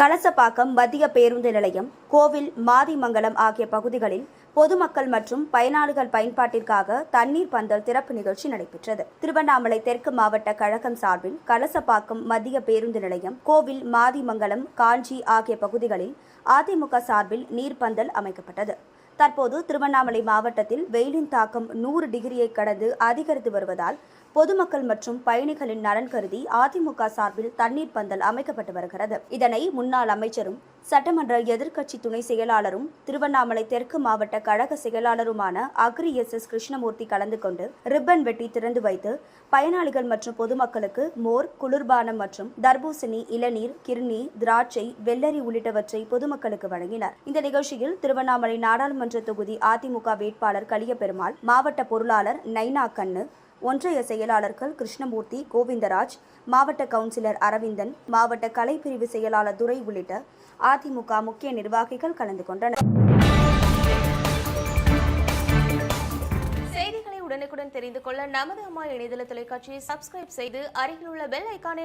கலசப்பாக்கம் மத்திய பேருந்து நிலையம் கோவில் மாதிமங்கலம் ஆகிய பகுதிகளில் பொதுமக்கள் மற்றும் பயனாளிகள் பயன்பாட்டிற்காக தண்ணீர் பந்தல் திறப்பு நிகழ்ச்சி நடைபெற்றது. திருவண்ணாமலை தெற்கு மாவட்ட கழகம் சார்பில் கலசப்பாக்கம் மத்திய பேருந்து நிலையம் கோவில் மாதிமங்கலம் காஞ்சி ஆகிய பகுதிகளில் அதிமுக சார்பில் நீர்ப்பந்தல் அமைக்கப்பட்டது. தற்போது திருவண்ணாமலை மாவட்டத்தில் வெயிலின் தாக்கம் நூறு டிகிரியை கடந்து அதிகரித்து வருவதால் பொதுமக்கள் மற்றும் பயணிகளின் நலன் கருதி அதிமுக சார்பில் தண்ணீர் பந்தல் அமைக்கப்பட்டு வருகிறது. இதனை முன்னாள் அமைச்சரும் சட்டமன்ற எதிர்க்கட்சி துணை செயலாளரும் திருவண்ணாமலை தெற்கு மாவட்ட கழக செயலாளருமான அக்ரி எஸ் எஸ் கிருஷ்ணமூர்த்தி கலந்து கொண்டு ரிப்பன் வெட்டி திறந்து வைத்து பயனாளிகள் மற்றும் பொதுமக்களுக்கு மோர் குளிர்பானம் மற்றும் தர்பூசணி இளநீர் கிர்னி திராட்சை வெள்ளரி உள்ளிட்டவற்றை பொதுமக்களுக்கு வழங்கினர். இந்த நிகழ்ச்சியில் திருவண்ணாமலை நாடாளுமன்ற தொகுதி அதிமுக வேட்பாளர் கலியபெருமாள் மாவட்ட பொருளாளர் நைனா கண்ணு ஒன்றிய செயலாளர்கள் கிருஷ்ணமூர்த்தி கோவிந்தராஜ் மாவட்ட கவுன்சிலர் அரவிந்தன் மாவட்ட கலைப்பிரிவு செயலாளர் துரை உள்ளிட்ட அதிமுக முக்கிய நிர்வாகிகள் கலந்து கொண்டனர். செய்திகளை உடனுக்குடன் தெரிந்து கொள்ள நமது அம்மா இணையதள தொலைக்காட்சியை சப்ஸ்கிரைப் செய்து அருகில் உள்ள பெல் ஐக்கானை